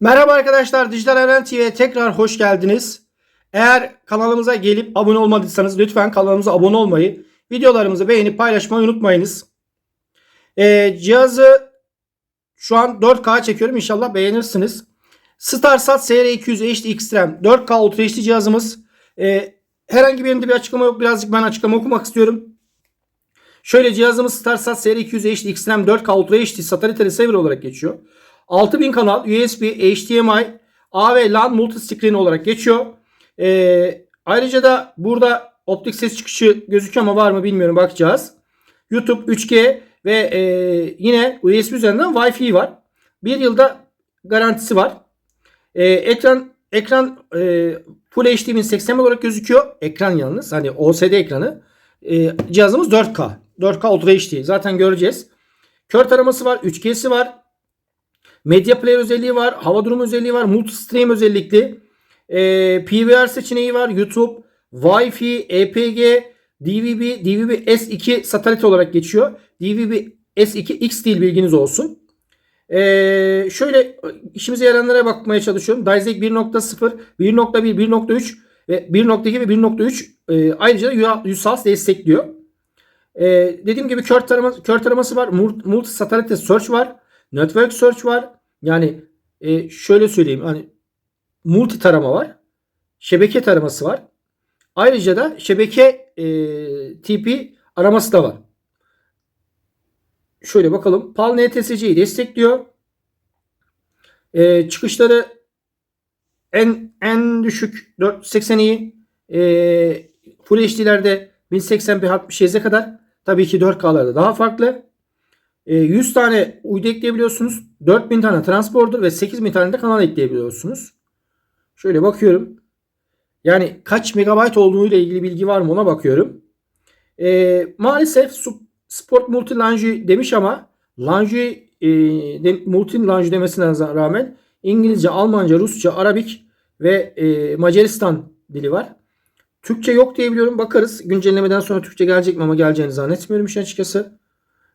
Merhaba arkadaşlar, Dijital Evren tekrar hoş geldiniz. Eğer kanalımıza gelip abone olmadıysanız lütfen kanalımıza abone olmayı, videolarımızı beğenip paylaşmayı unutmayınız. Ee, cihazı şu an 4K çekiyorum inşallah beğenirsiniz. StarSat SR200 HD Extreme 4K Ultra HD cihazımız. Ee, herhangi birinde bir açıklama yok. Birazcık ben açıklama okumak istiyorum. Şöyle cihazımız StarSat SR200 HD Extreme 4K Ultra HD Satellite Receiver olarak geçiyor. 6000 kanal USB, HDMI, A ve LAN multiscreen olarak geçiyor. Ee, ayrıca da burada optik ses çıkışı gözüküyor ama var mı bilmiyorum bakacağız. YouTube 3G ve e, yine USB üzerinden Wi-Fi var. Bir yılda garantisi var. Ee, ekran ekran e, Full HD 1080 olarak gözüküyor. Ekran yalnız hani OLED ekranı. Ee, cihazımız 4K. 4K Ultra HD. Zaten göreceğiz. Kör taraması var. 3G'si var. Medya player özelliği var. Hava durumu özelliği var. Multi-stream özellikli. Ee, PVR seçeneği var. YouTube, Wi-Fi, EPG, DVB, DVB S2 satelit olarak geçiyor. DVB S2 X değil bilginiz olsun. Ee, şöyle işimize yarayanlara bakmaya çalışıyorum. Dizek 1.0, 1.1, 1.3 ve 1.2 ve 1.3 e, ayrıca USAS destekliyor. Ee, dediğim gibi kör, tarama, kör taraması var. Multi satellite search var. Network search var. Yani e, şöyle söyleyeyim. Hani multi tarama var. Şebeke taraması var. Ayrıca da şebeke e, tipi araması da var. Şöyle bakalım. PAL NTSC'yi destekliyor. E, çıkışları en en düşük 480'i e, Full HD'lerde 1080p 60 Hz'e kadar. Tabii ki 4K'larda daha farklı. E, 100 tane uydu ekleyebiliyorsunuz. 4000 tane transporter ve 8000 tane de kanal ekleyebiliyorsunuz. Şöyle bakıyorum. Yani kaç megabayt olduğu ile ilgili bilgi var mı ona bakıyorum. E, maalesef Sport Multi Lange demiş ama Lange e, de, Multi Lange demesine rağmen İngilizce, Almanca, Rusça, Arabik ve e, Macaristan dili var. Türkçe yok diye biliyorum. Bakarız. Güncellemeden sonra Türkçe gelecek mi ama geleceğini zannetmiyorum işin açıkçası.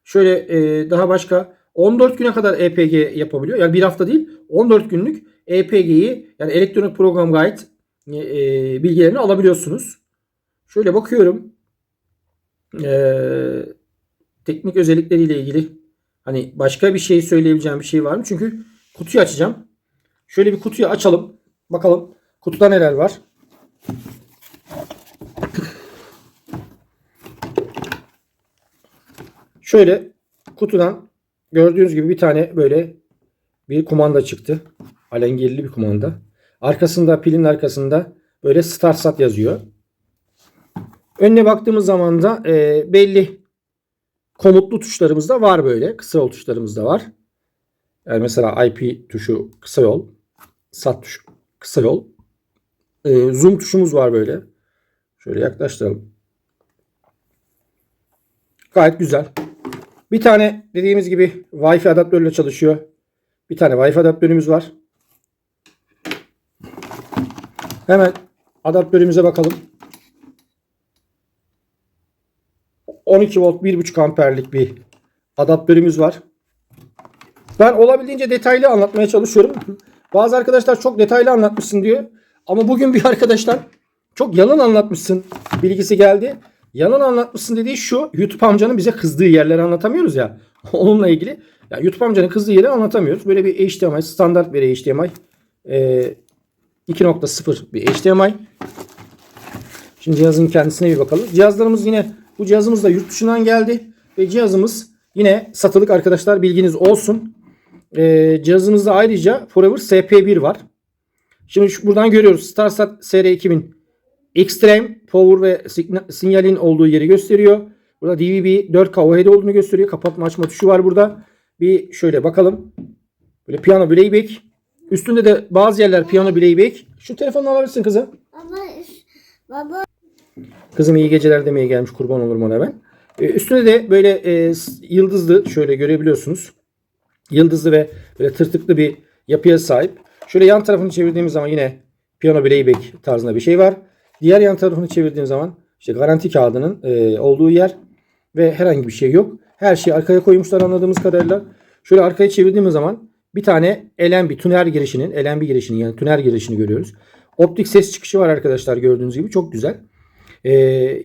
Şöyle e, daha başka 14 güne kadar EPG yapabiliyor. Yani bir hafta değil 14 günlük EPG'yi yani elektronik program gayet e, e, bilgilerini alabiliyorsunuz. Şöyle bakıyorum. E, teknik özellikleriyle ilgili hani başka bir şey söyleyebileceğim bir şey var mı? Çünkü kutuyu açacağım. Şöyle bir kutuyu açalım. Bakalım kutuda neler var. Şöyle kutudan gördüğünüz gibi bir tane böyle bir kumanda çıktı. Alengirli bir kumanda. Arkasında pilin arkasında böyle StarSat yazıyor. Önüne baktığımız zaman da e, belli komutlu tuşlarımız da var böyle. Kısa yol tuşlarımız da var. Yani mesela IP tuşu kısa yol. Sat tuşu kısa yol. E, zoom tuşumuz var böyle. Şöyle yaklaştıralım. Gayet güzel. Bir tane dediğimiz gibi Wi-Fi adaptörüyle çalışıyor. Bir tane Wi-Fi adaptörümüz var. Hemen adaptörümüze bakalım. 12 volt 1.5 amperlik bir adaptörümüz var. Ben olabildiğince detaylı anlatmaya çalışıyorum. Bazı arkadaşlar çok detaylı anlatmışsın diyor. Ama bugün bir arkadaşlar çok yalan anlatmışsın bilgisi geldi. Yalan anlatmışsın dediği şu. YouTube amcanın bize kızdığı yerleri anlatamıyoruz ya. Onunla ilgili. Ya YouTube amcanın kızdığı yeri anlatamıyoruz. Böyle bir HDMI standart bir HDMI. Ee, 2.0 bir HDMI. Şimdi cihazın kendisine bir bakalım. Cihazlarımız yine bu cihazımız da yurt dışından geldi. Ve cihazımız yine satılık arkadaşlar bilginiz olsun. Ee, cihazımızda ayrıca Forever SP1 var. Şimdi şu, buradan görüyoruz. StarSat SR2000 Extreme Power ve sinyalin olduğu yeri gösteriyor. Burada DVB 4K OHD olduğunu gösteriyor. Kapatma açma tuşu var burada. Bir şöyle bakalım. Böyle piyano playback. Üstünde de bazı yerler piyano playback. Şu telefonu alabilirsin kızım. Baba, baba. Kızım iyi geceler demeye gelmiş kurban olurum ona ben. Ee, üstünde de böyle e, yıldızlı şöyle görebiliyorsunuz. Yıldızlı ve böyle tırtıklı bir yapıya sahip. Şöyle yan tarafını çevirdiğimiz zaman yine piyano playback tarzında bir şey var. Diğer yan tarafını çevirdiğim zaman işte garanti kağıdının e, olduğu yer ve herhangi bir şey yok. Her şeyi arkaya koymuşlar anladığımız kadarıyla. Şöyle arkaya çevirdiğimiz zaman bir tane LNB tüner girişinin, LNB girişinin yani tüner girişini görüyoruz. Optik ses çıkışı var arkadaşlar gördüğünüz gibi çok güzel. Ee,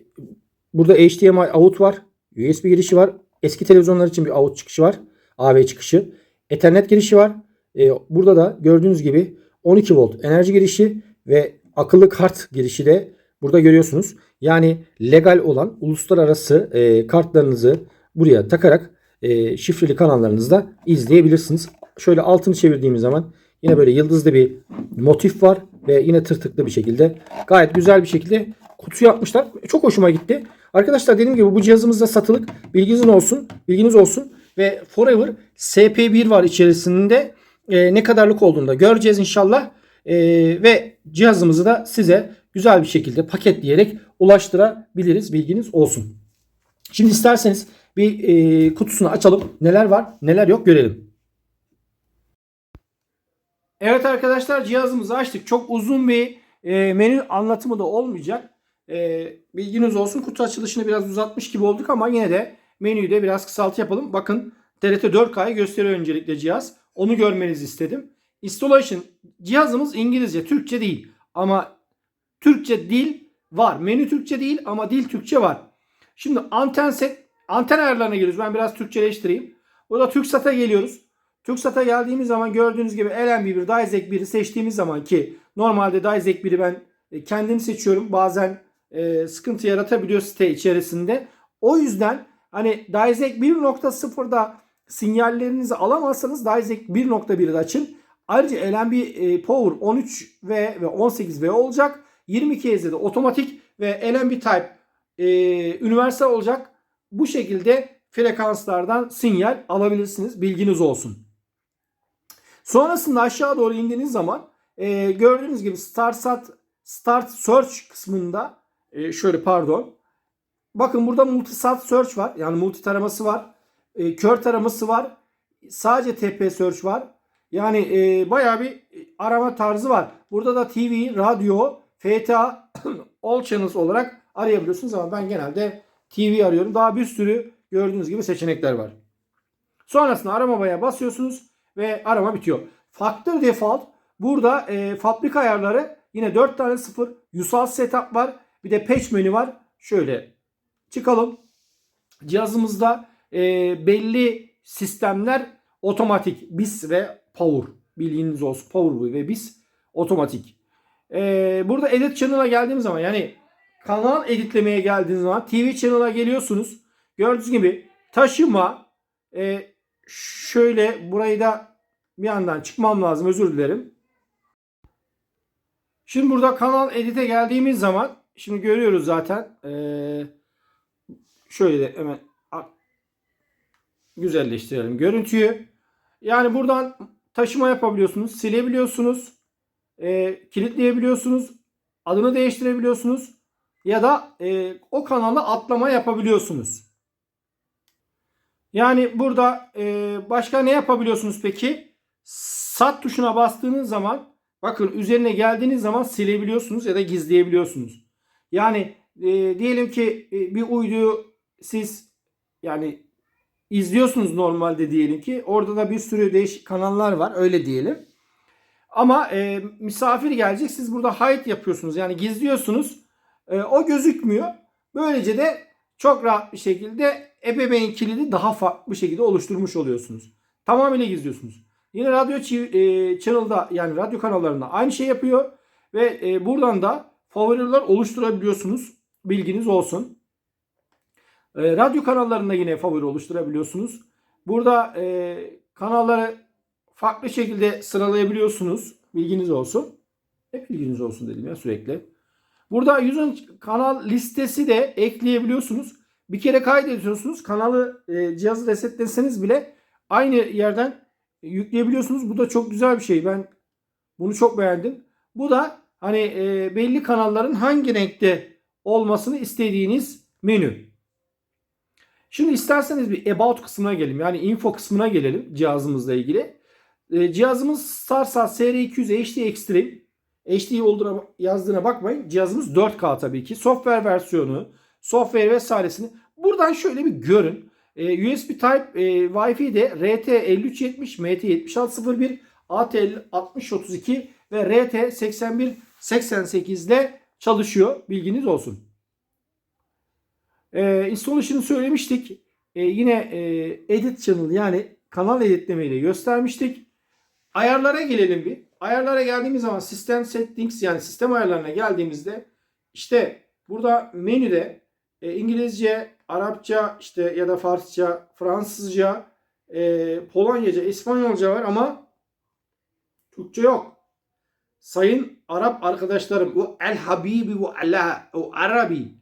burada HDMI out var. USB girişi var. Eski televizyonlar için bir out çıkışı var. AV çıkışı. Ethernet girişi var. Ee, burada da gördüğünüz gibi 12 volt enerji girişi ve akıllı kart girişi de burada görüyorsunuz. Yani legal olan uluslararası e, kartlarınızı buraya takarak e, şifreli kanallarınızda izleyebilirsiniz. Şöyle altını çevirdiğimiz zaman yine böyle yıldızlı bir motif var ve yine tırtıklı bir şekilde gayet güzel bir şekilde kutu yapmışlar. Çok hoşuma gitti. Arkadaşlar dediğim gibi bu cihazımızda satılık. Bilginiz olsun. Bilginiz olsun. Ve Forever SP1 var içerisinde. E, ne kadarlık olduğunu da göreceğiz inşallah. E, ve cihazımızı da size güzel bir şekilde paketleyerek ulaştırabiliriz. Bilginiz olsun. Şimdi isterseniz bir e, kutusunu açalım. Neler var neler yok görelim. Evet arkadaşlar cihazımızı açtık. Çok uzun bir e, menü anlatımı da olmayacak. E, bilginiz olsun kutu açılışını biraz uzatmış gibi olduk ama yine de menüyü de biraz kısaltı yapalım. Bakın TRT 4K'yı gösteriyor öncelikle cihaz. Onu görmenizi istedim. Installation cihazımız İngilizce, Türkçe değil. Ama Türkçe dil var. Menü Türkçe değil ama dil Türkçe var. Şimdi anten set, anten ayarlarına geliyoruz. Ben biraz Türkçeleştireyim. Burada TürkSat'a geliyoruz. TürkSat'a geldiğimiz zaman gördüğünüz gibi LNB1, Dizec 1'i seçtiğimiz zaman ki normalde Dizec 1'i ben e, kendim seçiyorum. Bazen e, sıkıntı yaratabiliyor site içerisinde. O yüzden hani Dizec 1.0'da sinyallerinizi alamazsanız Dizec 1.1'i de açın. Ayrıca LNB e, Power 13V ve 18V olacak. 22 Hz'de de otomatik ve LNB Type e, universal olacak. Bu şekilde frekanslardan sinyal alabilirsiniz. Bilginiz olsun. Sonrasında aşağı doğru indiğiniz zaman e, gördüğünüz gibi StarSat Start Search kısmında e, şöyle pardon. Bakın burada Multisat Search var. Yani multi taraması var. E, kör taraması var. Sadece TP Search var. Yani e, bayağı bir arama tarzı var. Burada da TV, radyo, FTA, All Channels olarak arayabiliyorsunuz ama ben genelde TV arıyorum. Daha bir sürü gördüğünüz gibi seçenekler var. Sonrasında aramaya basıyorsunuz ve arama bitiyor. Factor Default burada e, fabrika ayarları yine 4 tane sıfır. USAL setup var. Bir de patch menü var. Şöyle çıkalım. Cihazımızda e, belli sistemler otomatik. BIS ve Power. Bilginiz olsun. Power ve BIS otomatik. E, burada edit channel'a geldiğimiz zaman yani kanal editlemeye geldiğiniz zaman TV channel'a geliyorsunuz. Gördüğünüz gibi taşıma e, şöyle burayı da bir yandan çıkmam lazım özür dilerim. Şimdi burada kanal edite geldiğimiz zaman şimdi görüyoruz zaten ee, şöyle de hemen güzelleştirelim görüntüyü. Yani buradan taşıma yapabiliyorsunuz, silebiliyorsunuz, e, kilitleyebiliyorsunuz, adını değiştirebiliyorsunuz ya da e, o kanala atlama yapabiliyorsunuz. Yani burada e, başka ne yapabiliyorsunuz peki? Sat tuşuna bastığınız zaman bakın üzerine geldiğiniz zaman silebiliyorsunuz ya da gizleyebiliyorsunuz. Yani e, diyelim ki e, bir uyduyu siz yani izliyorsunuz normalde diyelim ki. Orada da bir sürü değişik kanallar var öyle diyelim. Ama e, misafir gelecek siz burada hide yapıyorsunuz yani gizliyorsunuz. E, o gözükmüyor. Böylece de çok rahat bir şekilde ebeveyn kilidi daha farklı bir şekilde oluşturmuş oluyorsunuz. Tamamıyla gizliyorsunuz. Yine radyo e, channel'da yani radyo kanallarında aynı şey yapıyor ve e, buradan da favoriler oluşturabiliyorsunuz. Bilginiz olsun. E, radyo kanallarında yine favori oluşturabiliyorsunuz. Burada e, kanalları farklı şekilde sıralayabiliyorsunuz. Bilginiz olsun. Hep bilginiz olsun dedim ya sürekli. Burada yüzün kanal listesi de ekleyebiliyorsunuz. Bir kere kaydediyorsunuz. Kanalı e, cihazı resetleseniz bile aynı yerden yükleyebiliyorsunuz. Bu da çok güzel bir şey. Ben bunu çok beğendim. Bu da hani e, belli kanalların hangi renkte olmasını istediğiniz menü. Şimdi isterseniz bir about kısmına gelelim. Yani info kısmına gelelim cihazımızla ilgili. E, cihazımız StarSat SR200 HD Extreme. HD olduğuna yazdığına bakmayın. Cihazımız 4K tabii ki. Software versiyonu, software vesairesini buradan şöyle bir görün. Ee, USB Type e, Wi-Fi'de RT5370, MT7601, AT6032 ve RT8188 ile çalışıyor. Bilginiz olsun. Ee, installation'ı söylemiştik. Ee, yine e, edit channel yani kanal editlemeyi de göstermiştik. Ayarlara gelelim bir. Ayarlara geldiğimiz zaman sistem settings yani sistem ayarlarına geldiğimizde işte burada menüde e, İngilizce, Arapça işte ya da Farsça, Fransızca, e, Polonyaca, İspanyolca var ama Türkçe yok. Sayın Arap arkadaşlarım bu El Habibi bu Allah o Arabi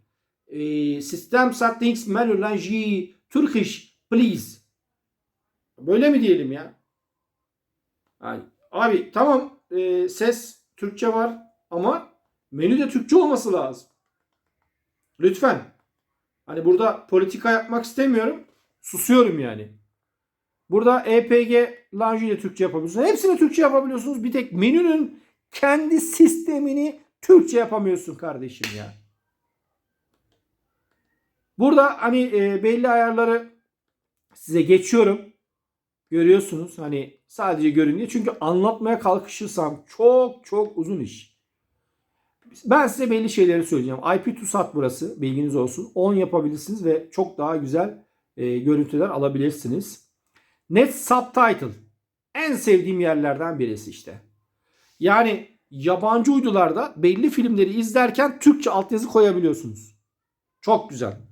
e, sistem settings menu language Turkish please. Böyle mi diyelim ya? Yani, abi tamam e, ses Türkçe var ama menü de Türkçe olması lazım. Lütfen. Hani burada politika yapmak istemiyorum. Susuyorum yani. Burada EPG Lounge ile Türkçe yapabiliyorsunuz. Hepsini Türkçe yapabiliyorsunuz. Bir tek menünün kendi sistemini Türkçe yapamıyorsun kardeşim ya. Burada hani e, belli ayarları size geçiyorum. Görüyorsunuz hani sadece görün diye. Çünkü anlatmaya kalkışırsam çok çok uzun iş. Ben size belli şeyleri söyleyeceğim. IP2SAT burası bilginiz olsun. 10 yapabilirsiniz ve çok daha güzel e, görüntüler alabilirsiniz. Net Subtitle en sevdiğim yerlerden birisi işte. Yani yabancı uydularda belli filmleri izlerken Türkçe altyazı koyabiliyorsunuz. Çok güzel.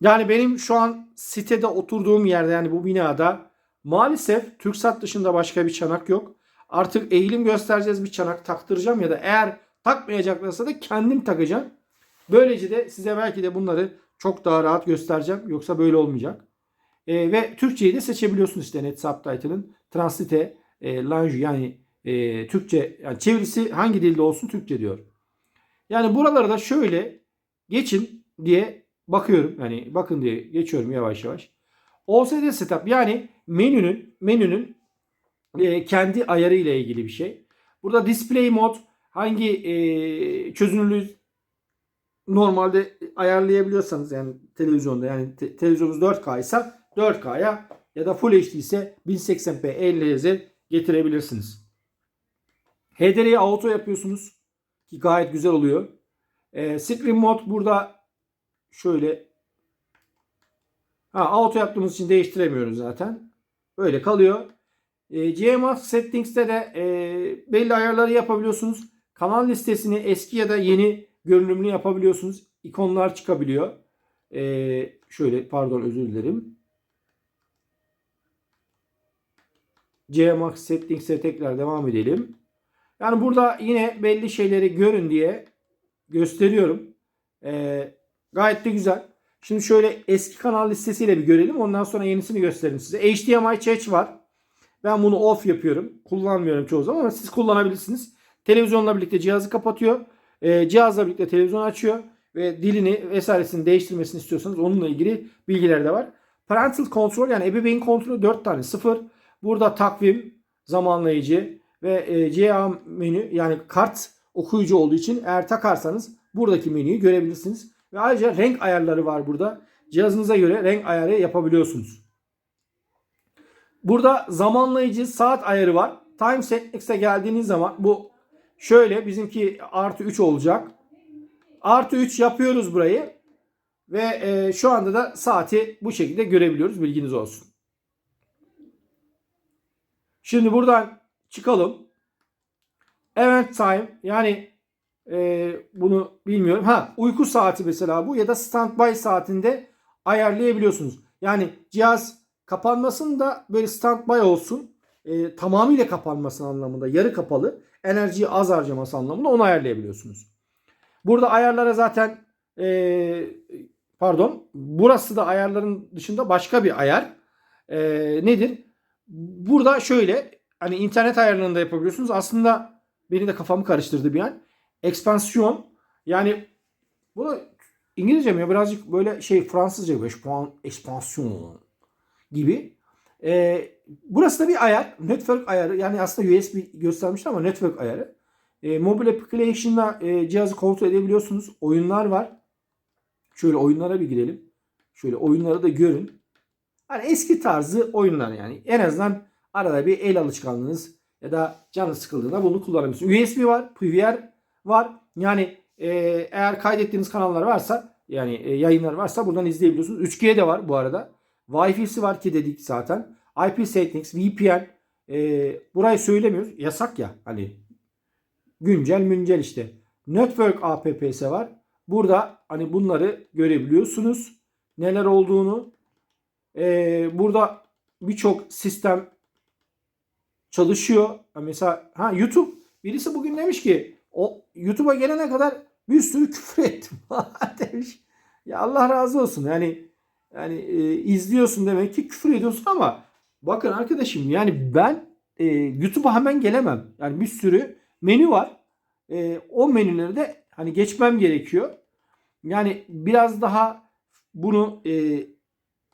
Yani benim şu an sitede oturduğum yerde yani bu binada maalesef TürkSat dışında başka bir çanak yok. Artık eğilim göstereceğiz bir çanak taktıracağım ya da eğer takmayacaklarsa da kendim takacağım. Böylece de size belki de bunları çok daha rahat göstereceğim. Yoksa böyle olmayacak. E, ve Türkçeyi de seçebiliyorsunuz işte net subtitle'ın. Translite, e, language yani e, Türkçe yani çevirisi hangi dilde olsun Türkçe diyor. Yani buraları da şöyle geçin diye bakıyorum. Yani bakın diye geçiyorum yavaş yavaş. OSD setup yani menünün menünün e, kendi ayarı ile ilgili bir şey. Burada display mod hangi e, çözünürlüğü normalde ayarlayabiliyorsanız yani televizyonda yani te- televizyonunuz 4K ise 4K'ya ya da Full HD ise 1080p 50 Hz'e getirebilirsiniz. HDR'yi auto yapıyorsunuz ki gayet güzel oluyor. E, screen mod burada şöyle ha, auto yaptığımız için değiştiremiyoruz zaten. Böyle kalıyor. E, GMX Settings'te de e, belli ayarları yapabiliyorsunuz. Kanal listesini eski ya da yeni görünümlü yapabiliyorsunuz. İkonlar çıkabiliyor. E, şöyle pardon özür dilerim. GMX Settings'e tekrar devam edelim. Yani burada yine belli şeyleri görün diye gösteriyorum. E, gayet de güzel. Şimdi şöyle eski kanal listesiyle bir görelim. Ondan sonra yenisini göstereyim size. HDMI Chat var. Ben bunu off yapıyorum. Kullanmıyorum çoğu zaman ama siz kullanabilirsiniz. Televizyonla birlikte cihazı kapatıyor. E, cihazla birlikte televizyon açıyor. Ve dilini vesairesini değiştirmesini istiyorsanız onunla ilgili bilgiler de var. Parental Control yani ebeveyn kontrolü 4 tane 0. Burada takvim, zamanlayıcı ve e, CA menü yani kart okuyucu olduğu için eğer takarsanız buradaki menüyü görebilirsiniz. Ve ayrıca renk ayarları var burada. Cihazınıza göre renk ayarı yapabiliyorsunuz. Burada zamanlayıcı saat ayarı var. Time Settings'e geldiğiniz zaman bu şöyle bizimki artı 3 olacak. Artı 3 yapıyoruz burayı. Ve e, şu anda da saati bu şekilde görebiliyoruz. Bilginiz olsun. Şimdi buradan çıkalım. Event time yani e, bunu bilmiyorum. Ha uyku saati mesela bu ya da standby saatinde ayarlayabiliyorsunuz. Yani cihaz kapanmasın da böyle standby olsun. E, tamamıyla kapanmasın anlamında yarı kapalı. Enerjiyi az harcaması anlamında onu ayarlayabiliyorsunuz. Burada ayarlara zaten e, pardon burası da ayarların dışında başka bir ayar. E, nedir? Burada şöyle hani internet ayarlarını da yapabiliyorsunuz. Aslında benim de kafamı karıştırdı bir an. Ekspansiyon yani bu İngilizce mi? Birazcık böyle şey Fransızca gibi. Ekspansiyon gibi. Ee, burası da bir ayar. Network ayarı. Yani aslında USB göstermişti ama network ayarı. Ee, Mobile Application'la e, cihazı kontrol edebiliyorsunuz. Oyunlar var. Şöyle oyunlara bir girelim. Şöyle oyunları da görün. Hani eski tarzı oyunlar yani. En azından arada bir el alışkanlığınız ya da canı sıkıldığında bunu kullanabilirsiniz. USB var, PVR var. Yani e, eğer kaydettiğiniz kanallar varsa yani e, yayınlar varsa buradan izleyebiliyorsunuz. 3G de var bu arada. Wi-Fi'si var ki dedik zaten. IP settings, VPN. E, burayı söylemiyoruz. Yasak ya hani güncel müncel işte. Network APP'si var. Burada hani bunları görebiliyorsunuz. Neler olduğunu. Ee, burada birçok sistem çalışıyor. Mesela ha YouTube birisi bugün demiş ki o YouTube'a gelene kadar bir sürü küfür ettim demiş. Ya Allah razı olsun. Yani yani e, izliyorsun demek ki küfür ediyorsun ama bakın arkadaşım yani ben e, YouTube'a hemen gelemem. Yani bir sürü menü var. E, o menüleri de hani geçmem gerekiyor. Yani biraz daha bunu e,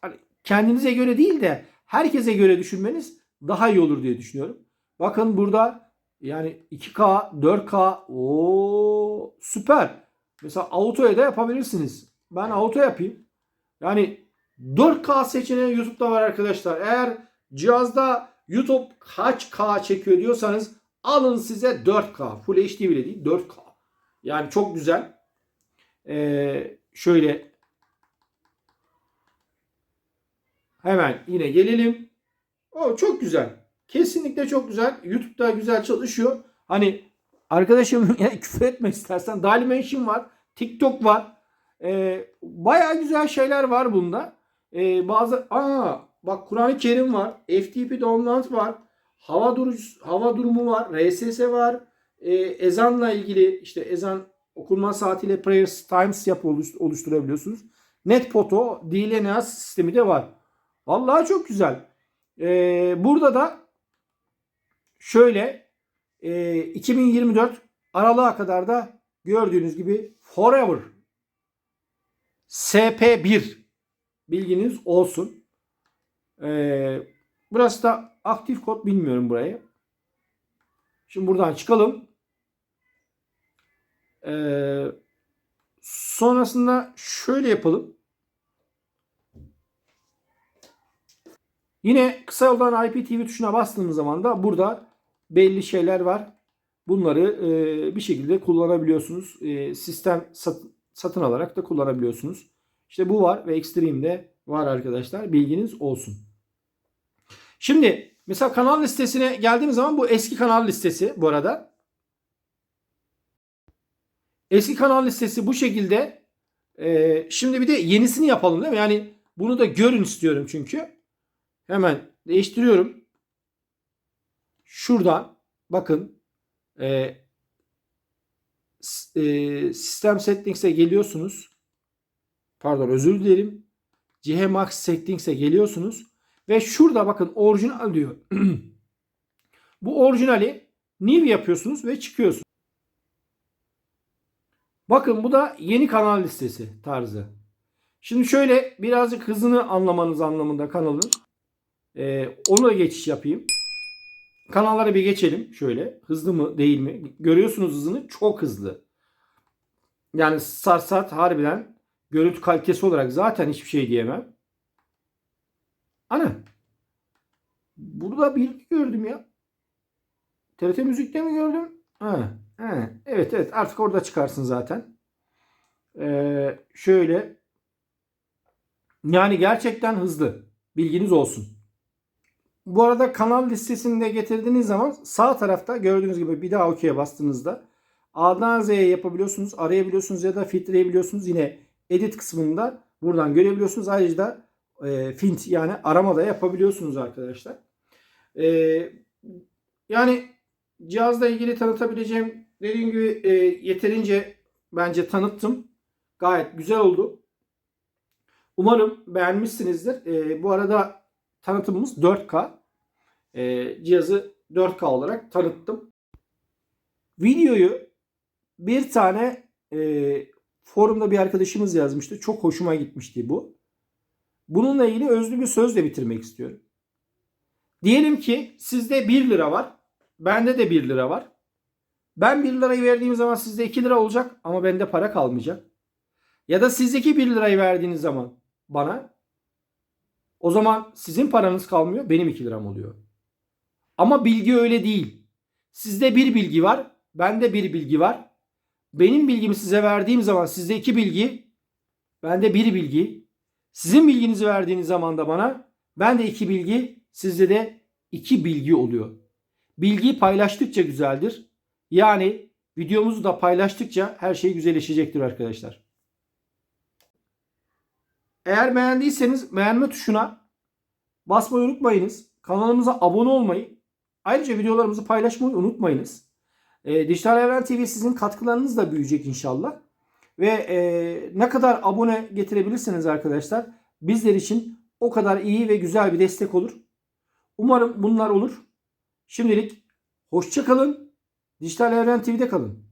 hani kendinize göre değil de herkese göre düşünmeniz daha iyi olur diye düşünüyorum. Bakın burada yani 2K, 4K o süper. Mesela autoya da yapabilirsiniz. Ben auto yapayım. Yani 4K seçeneği YouTube'da var arkadaşlar. Eğer cihazda YouTube kaç K çekiyor diyorsanız alın size 4K. Full HD bile değil 4K. Yani çok güzel. Ee, şöyle hemen yine gelelim. O çok güzel. Kesinlikle çok güzel. YouTube'da güzel çalışıyor. Hani arkadaşım yani küfür etmek istersen Dailymotion var. TikTok var. Ee, bayağı güzel şeyler var bunda. Ee, bazı aa bak Kur'an-ı Kerim var. FTP download var. Hava duruş hava durumu var. RSS var. Ee, ezanla ilgili işte ezan okunma saatiyle prayers times yapı oluş- oluşturabiliyorsunuz. NetPoto DLNA sistemi de var. Vallahi çok güzel. Ee, burada da şöyle e, 2024 aralığa kadar da gördüğünüz gibi Forever SP1 bilginiz olsun. Ee, burası da aktif kod bilmiyorum burayı. Şimdi buradan çıkalım. Ee, sonrasında şöyle yapalım. Yine kısa yoldan IPTV tuşuna bastığımız zaman da burada belli şeyler var. Bunları e, bir şekilde kullanabiliyorsunuz. E, sistem sat- satın alarak da kullanabiliyorsunuz. İşte bu var ve Extreme'de var arkadaşlar. Bilginiz olsun. Şimdi mesela kanal listesine geldiğimiz zaman bu eski kanal listesi bu arada. Eski kanal listesi bu şekilde. E, şimdi bir de yenisini yapalım değil mi? Yani bunu da görün istiyorum çünkü. Hemen değiştiriyorum. Şuradan bakın e, e, sistem settings'e geliyorsunuz. Pardon özür dilerim. GHMax settings'e geliyorsunuz. Ve şurada bakın orijinal diyor. Bu orijinali new yapıyorsunuz ve çıkıyorsunuz. Bakın bu da yeni kanal listesi tarzı. Şimdi şöyle birazcık hızını anlamanız anlamında kanalın. Onu da geçiş yapayım. Kanallara bir geçelim şöyle. Hızlı mı değil mi? Görüyorsunuz hızını çok hızlı. Yani sarsat harbiden görüntü kalitesi olarak zaten hiçbir şey diyemem. Ana. Burada bilgi gördüm ya. TRT Müzik'te mi gördüm? Ha, ha. Evet evet artık orada çıkarsın zaten. Ee, şöyle. Yani gerçekten hızlı. Bilginiz olsun. Bu arada kanal listesini de getirdiğiniz zaman sağ tarafta gördüğünüz gibi bir daha OK'ye bastığınızda A'dan Z'ye yapabiliyorsunuz, arayabiliyorsunuz ya da filtreleyebiliyorsunuz. Yine edit kısmında buradan görebiliyorsunuz. Ayrıca e, fint yani arama da yapabiliyorsunuz arkadaşlar. E, yani cihazla ilgili tanıtabileceğim dediğim gibi e, yeterince bence tanıttım. Gayet güzel oldu. Umarım beğenmişsinizdir. E, bu arada tanıtımımız 4K. E, cihazı 4K olarak tanıttım. Videoyu bir tane e, forumda bir arkadaşımız yazmıştı. Çok hoşuma gitmişti bu. Bununla ilgili özlü bir sözle bitirmek istiyorum. Diyelim ki sizde 1 lira var. Bende de 1 lira var. Ben 1 lirayı verdiğim zaman sizde 2 lira olacak ama bende para kalmayacak. Ya da sizdeki 1 lirayı verdiğiniz zaman bana o zaman sizin paranız kalmıyor benim 2 liram oluyor. Ama bilgi öyle değil. Sizde bir bilgi var. Bende bir bilgi var. Benim bilgimi size verdiğim zaman sizde iki bilgi. Bende bir bilgi. Sizin bilginizi verdiğiniz zaman da bana bende iki bilgi. Sizde de iki bilgi oluyor. Bilgiyi paylaştıkça güzeldir. Yani videomuzu da paylaştıkça her şey güzelleşecektir arkadaşlar. Eğer beğendiyseniz beğenme tuşuna basmayı unutmayınız. Kanalımıza abone olmayı, ayrıca videolarımızı paylaşmayı unutmayınız. E, Dijital Evren TV sizin katkılarınız da büyüyecek inşallah. Ve e, ne kadar abone getirebilirseniz arkadaşlar bizler için o kadar iyi ve güzel bir destek olur. Umarım bunlar olur. Şimdilik hoşça kalın. Dijital Evren TV'de kalın.